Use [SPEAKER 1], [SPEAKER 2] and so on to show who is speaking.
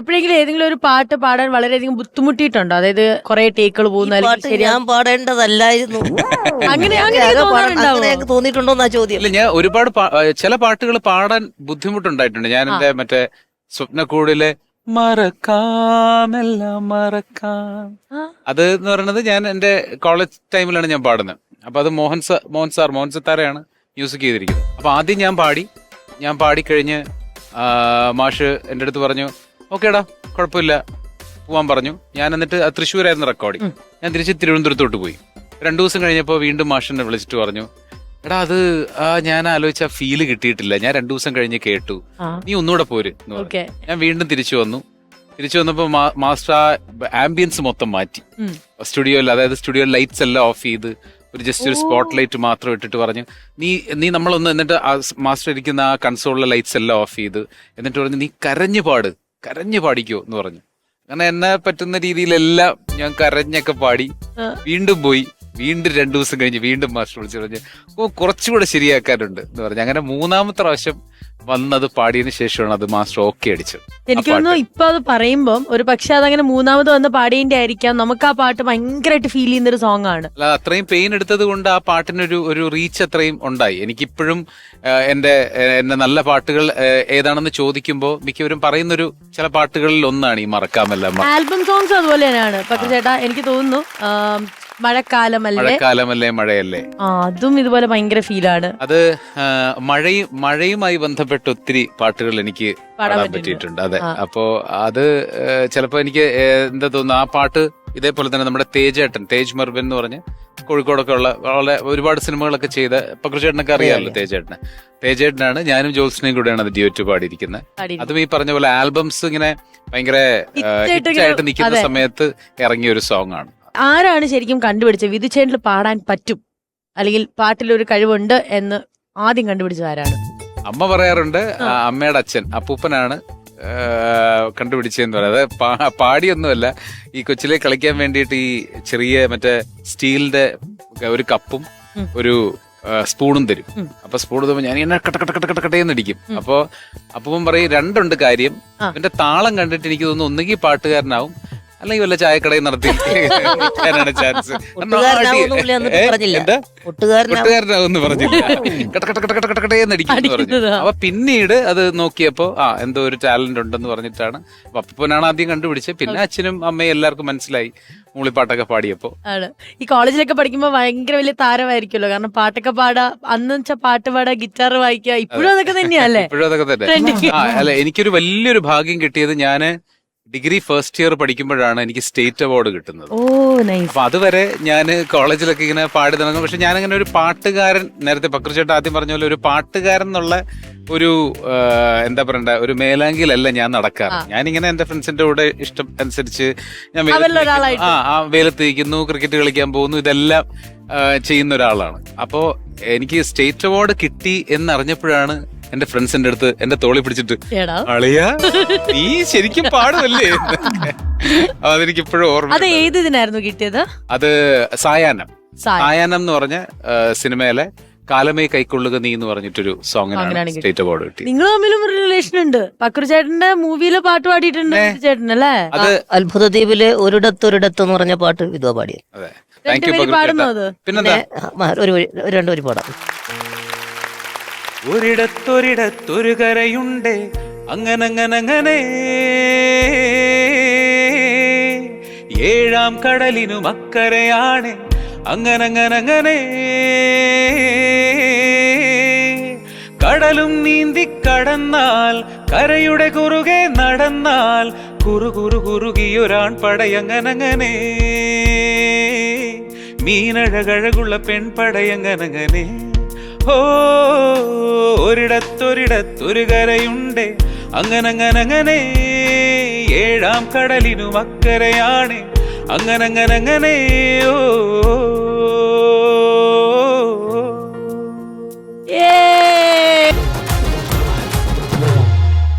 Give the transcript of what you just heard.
[SPEAKER 1] എപ്പോഴെങ്കിലും ഏതെങ്കിലും ഒരു പാട്ട് പാടാൻ വളരെയധികം ബുദ്ധിമുട്ടിയിട്ടുണ്ടോ? അതായത് കുറെ ടേക്കുകൾ പോകുന്ന
[SPEAKER 2] ഞാൻ പാടേണ്ടതല്ലായിരുന്നു.
[SPEAKER 1] അങ്ങനെ അങ്ങനെ
[SPEAKER 2] തോന്നിയിട്ടുണ്ടോന്നാ ചോദ്യം.
[SPEAKER 3] ഇല്ല ഞാൻ ഒരുപാട് ചില പാട്ടുകൾ പാടാൻ ബുദ്ധിമുട്ടുണ്ടായിട്ടുണ്ട്. ഞാൻ എന്റെ മറ്റേ സ്വപ്നക്കൂടിലെ മറക്കാമെല്ലാം മറക്കാം. അത് എന്ന് പറയുന്നത് ഞാൻ എന്റെ കോളേജ് ടൈമിലാണ് ഞാൻ പാടുന്നത്. അപ്പൊ അത് മോഹൻ സാർ മോഹൻ സാർ മോഹൻ സത്താരയാണ് മ്യൂസിക് ചെയ്തിരിക്കുന്നത്. അപ്പൊ ആദ്യം ഞാൻ പാടി. ഞാൻ പാടിക്കഴിഞ്ഞ് മാഷ് എന്റെ അടുത്ത് പറഞ്ഞു ഓക്കേടാ കുഴപ്പമില്ല. പോവാൻ പറഞ്ഞു. ഞാൻ എന്നിട്ട് തൃശ്ശൂരായിരുന്നു റെക്കോർഡിങ് ഞാൻ തിരിച്ച് തിരുവനന്തപുരത്തോട്ട് പോയി. രണ്ടു ദിവസം കഴിഞ്ഞപ്പോൾ വീണ്ടും മാഷിനെ വിളിച്ചിട്ട് പറഞ്ഞു എടാ അത് ആ ഞാൻ ആലോചിച്ച ഫീൽ കിട്ടിയിട്ടില്ല. ഞാൻ രണ്ടു ദിവസം കഴിഞ്ഞ് കേട്ടു. നീ ഒന്നുകൂടെ പോര് ഞാൻ വീണ്ടും തിരിച്ചു വന്നു. തിരിച്ചു വന്നപ്പോ മാസ്റ്റർ ആ ആംബിയൻസ് മൊത്തം മാറ്റി.
[SPEAKER 1] സ്റ്റുഡിയോ
[SPEAKER 3] സ്റ്റുഡിയോയിൽ അതായത് സ്റ്റുഡിയോ ലൈറ്റ്സ് എല്ലാം ഓഫ് ചെയ്ത് ഒരു ജസ്റ്റ് ഒരു സ്പോട്ട് ലൈറ്റ് മാത്രം ഇട്ടിട്ട് പറഞ്ഞു നീ നീ നമ്മളൊന്ന് എന്നിട്ട് മാസ്റ്റർ ഇരിക്കുന്ന ആ കൺസോളിലെ ലൈറ്റ്സ് എല്ലാം ഓഫ് ചെയ്ത് എന്നിട്ട് പറഞ്ഞു നീ കരഞ്ഞു പാട്. കരഞ്ഞു പാടിക്കോ എന്ന് പറഞ്ഞു അങ്ങനെ എന്നെ പറ്റുന്ന രീതിയിലെല്ലാം ഞാൻ കരഞ്ഞൊക്കെ പാടി. വീണ്ടും പോയി വീണ്ടും രണ്ടു ദിവസം കഴിഞ്ഞ് വീണ്ടും മാസ്റ്റർ വിളിച്ചു പറഞ്ഞ് ഓ കുറച്ചുകൂടെ ശരിയാക്കാനുണ്ട് എന്ന് പറഞ്ഞു. അങ്ങനെ മൂന്നാമത്തെ പ്രാവശ്യം വന്നത് പാടിയതിനു ശേഷമാണ് അത് മാസ്റ്റർ ഓക്കെ അടിച്ചത്.
[SPEAKER 1] എനിക്ക് തോന്നുന്നു. ഇപ്പൊ അത് പറയുമ്പോൾ ഒരു പക്ഷെ അതങ്ങനെ മൂന്നാമത് വന്ന് പാടിയതിന്റെ ആയിരിക്കാം. നമുക്ക് ആ പാട്ട് ഭയങ്കരമായിട്ട് ഫീൽ ചെയ്യുന്ന ഒരു സോങ് ആണ്.
[SPEAKER 3] അല്ല അത്രയും പെയിൻ എടുത്തത് കൊണ്ട് ആ പാട്ടിനൊരു ഒരു റീച്ച് അത്രയും ഉണ്ടായി. എനിക്കിപ്പോഴും എന്റെ എന്റെ നല്ല പാട്ടുകൾ ഏതാണെന്ന് ചോദിക്കുമ്പോൾ മിക്കവരും പറയുന്നൊരു ചില പാട്ടുകളിൽ ഒന്നാണ് ഈ മറക്കാമല്ല
[SPEAKER 1] ആൽബം സോങ്സ് അതുപോലെ തന്നെയാണ്. പക്ഷേ ചേട്ടാ എനിക്ക് തോന്നുന്നു മഴക്കാലമല്ലേ?
[SPEAKER 3] മഴക്കാലമല്ലേ മഴയല്ലേ?
[SPEAKER 1] ആ അതും ഇതുപോലെ ഭയങ്കര ഫീലാണ്.
[SPEAKER 3] അത് ആ, മഴയും മഴയുമായി ബന്ധപ്പെട്ട് ഒത്തിരി പാട്ടുകൾ എനിക്ക്
[SPEAKER 1] പാടാൻ
[SPEAKER 3] പാടാൻ
[SPEAKER 1] പറ്റിയിട്ടുണ്ട്.
[SPEAKER 3] അതെ.
[SPEAKER 1] ആ.
[SPEAKER 3] അപ്പോ അത് ഏ, ചിലപ്പോ എനിക്ക് ഏ, എന്താ തോന്നുന്നു ആ പാട്ട് ഇതേപോലെ തന്നെ നമ്മുടെ തേജേട്ടൻ തേജ് മർബൻ എന്ന് പറഞ്ഞ് കോഴിക്കോടൊക്കെ ഉള്ള വളരെ ഒരുപാട് സിനിമകളൊക്കെ ചെയ്ത പക്രുചേട്ടനൊക്കെ അറിയാമല്ലോ തേജേട്ടനെ. തേജേട്ടനാണ് ഞാനും ജോത്സ്നയും കൂടെയാണ് അത് ഡ്യൂറ്റ് പാടിയിരിക്കുന്നത്.
[SPEAKER 1] പാടിയിരിക്കുന്നത്.
[SPEAKER 3] അതും ഈ പറഞ്ഞ പോലെ ആൽബംസ് ഇങ്ങനെ ഭയങ്കര
[SPEAKER 1] Hit ആയിട്ട്
[SPEAKER 3] ഹിറ്റ് ആയിട്ട് നിൽക്കുന്ന
[SPEAKER 1] അതെ.
[SPEAKER 3] സമയത്ത് ഇറങ്ങിയ ഒരു സോങ് ആണ്
[SPEAKER 1] ആരാണ് ശരിക്കും കണ്ടുപിടിച്ചത് വിധിച്ചേണ്ടിൽ പാടാൻ പറ്റും? അല്ലെങ്കിൽ പാട്ടിലൊരു കഴിവുണ്ട് എന്ന് ആദ്യം കണ്ടുപിടിച്ചത് ആരാണ്?
[SPEAKER 3] അമ്മ പറയാറുണ്ട് അമ്മയുടെ അച്ഛൻ അപ്പൂപ്പനാണ് കണ്ടുപിടിച്ചെന്ന് കണ്ടുപിടിച്ചതെന്ന് പറയുന്നത് അത് പാടിയൊന്നുമല്ല ഈ കൊച്ചിലെ കളിക്കാൻ വേണ്ടിയിട്ട് ഈ ചെറിയ മറ്റേ സ്റ്റീലിന്റെ ഒരു കപ്പും ഒരു സ്പൂണും തരും. അപ്പൊ സ്പൂൺ തരുമ്പോ ഞാൻ ഇങ്ങനെ കട്ട കട്ട കട്ട കട്ട കട്ടയെന്ന് അടിക്കും അപ്പൊ അപ്പം പറയും രണ്ടുണ്ട് കാര്യം. എന്റെ താളം കണ്ടിട്ട് എനിക്ക് തോന്നുന്നു ഒന്നുകിൽ പാട്ടുകാരനാവും അല്ലെങ്കിൽ വല്ല ചായക്കടയും നടത്തി ചാൻസ് ഒട്ടുകാരനാവെന്ന് പറഞ്ഞില്ല. കട്ട കട്ട കട്ട കട്ട കട്ട കട്ടയെന്ന് അടിക്കുന്നു പറഞ്ഞു.
[SPEAKER 1] അടിക്കുന്നതാ.
[SPEAKER 3] അപ്പൊ പിന്നീട് അത് നോക്കിയപ്പോ ആ എന്തോ ഒരു ടാലന്റ് ഉണ്ടെന്ന് പറഞ്ഞിട്ടാണ്. അപ്പൊ അപ്പനാണ് ആദ്യം കണ്ടുപിടിച്ചത്. പിന്നെ അച്ഛനും അമ്മയും എല്ലാവർക്കും മനസ്സിലായി മൂളിപ്പാട്ടൊക്കെ പാടിയപ്പോ.
[SPEAKER 1] ആണ്. ഈ കോളേജിലൊക്കെ പഠിക്കുമ്പോൾ ഭയങ്കര വലിയ താരമായിരിക്കുമല്ലോ. കാരണം പാട്ടൊക്കെ പാടാ അന്ന് വെച്ചാൽ പാട്ട് പാടാ ഗിറ്റാർ വായിക്കുക ഇപ്പോഴും അതൊക്കെ തന്നെയല്ലേ
[SPEAKER 3] ഇപ്പോഴും അതൊക്കെ തന്നെ. അല്ല എനിക്കൊരു വലിയൊരു ഭാഗ്യം കിട്ടിയത് ഞാൻ ഡിഗ്രി ഫസ്റ്റ് ഇയർ പഠിക്കുമ്പോഴാണ് എനിക്ക് സ്റ്റേറ്റ് അവാർഡ് കിട്ടുന്നത്.
[SPEAKER 1] Oh nice.
[SPEAKER 3] അപ്പൊ അതുവരെ ഞാൻ കോളേജിലൊക്കെ ഇങ്ങനെ പാടി തുടങ്ങും. പക്ഷെ ഞാനങ്ങനെ ഒരു പാട്ടുകാരൻ നേരത്തെ പക്രുചേട്ട ആദ്യം പറഞ്ഞ പോലെ ഒരു പാട്ടുകാരൻ എന്നുള്ള ഒരു എന്താ പറയണ്ട ഒരു മേലാങ്കിലല്ല ഞാൻ നടക്കാറ്. ഞാനിങ്ങനെ എന്റെ ഫ്രണ്ട്സിന്റെ കൂടെ ഇഷ്ടം അനുസരിച്ച് ഞാൻ. ആ ആ വെയിലത്ത് നിൽക്കുന്നു ക്രിക്കറ്റ് കളിക്കാൻ പോകുന്നു ഇതെല്ലാം ചെയ്യുന്ന ഒരാളാണ്. അപ്പോ എനിക്ക് സ്റ്റേറ്റ് അവാർഡ് കിട്ടി എന്നറിഞ്ഞപ്പോഴാണ് എന്റെ ഫ്രണ്ട്സിന്റെ അടുത്ത് എന്റെ തോളി പിടിച്ചിട്ട്
[SPEAKER 1] എടാ.
[SPEAKER 3] അളിയ നീ ശരിക്കും പാടുമല്ലേ അതെനിക്ക് ഇപ്പോഴും ഓർമ്മ
[SPEAKER 1] അത് ഏത് ഇതിനായിരുന്നു കിട്ടിയത്?
[SPEAKER 3] അത് സായാഹ്നം.
[SPEAKER 1] സായ
[SPEAKER 3] സായാഹ്നം എന്ന് പറഞ്ഞ സിനിമയിലെ കാലമേ കൈക്കൊള്ളുക നീ എന്ന് പറഞ്ഞിട്ടൊരു സോങ്ങിനാണ് സ്റ്റേറ്റ് അവാർഡ് കിട്ടി.
[SPEAKER 1] നിങ്ങൾ തമ്മിലും ഒരു റിലേഷൻ ഉണ്ട്. പക്രു ചേട്ടന്റെ മൂവിയിലെ പാട്ട് പാടിയിട്ടുണ്ട് ചേട്ടൻ അല്ലേ?
[SPEAKER 3] അത്
[SPEAKER 2] അത്ഭുത ദ്വീപിൽ ഒരിടത്തൊരിടത്ത് എന്ന് പറഞ്ഞ പാട്ട് ഇതോ പാടിയത്
[SPEAKER 1] രണ്ടുപേരും
[SPEAKER 3] പിന്നെന്താ?
[SPEAKER 2] ഒരു വരി രണ്ടു വരി പാടാം.
[SPEAKER 3] ഒരിടത്തൊരിടത്തൊരു കരയുണ്ട്. അങ്ങനങ്ങനങ്ങനെ. ഏഴാം കടലിനു മക്കരയാണ് അങ്ങനങ്ങനങ്ങനെ. കടലും നീന്തി കടന്നാൽ കരയുടെ കുറുകെ നടന്നാൽ കുറു കുറു കുറുകിയൊരാൺ പടയങ്ങനങ്ങനെ. മീനഴകഴകുള്ള പെൺപടയങ്ങനങ്ങനെ. ഒരിടത്തൊരിടത്തൊരു കരയുണ്ട്. അങ്ങനങ്ങനങ്ങനെ ഏഴാം കടലിനും അക്കരയാണ്. അങ്ങനങ്ങനങ്ങനെ ഓ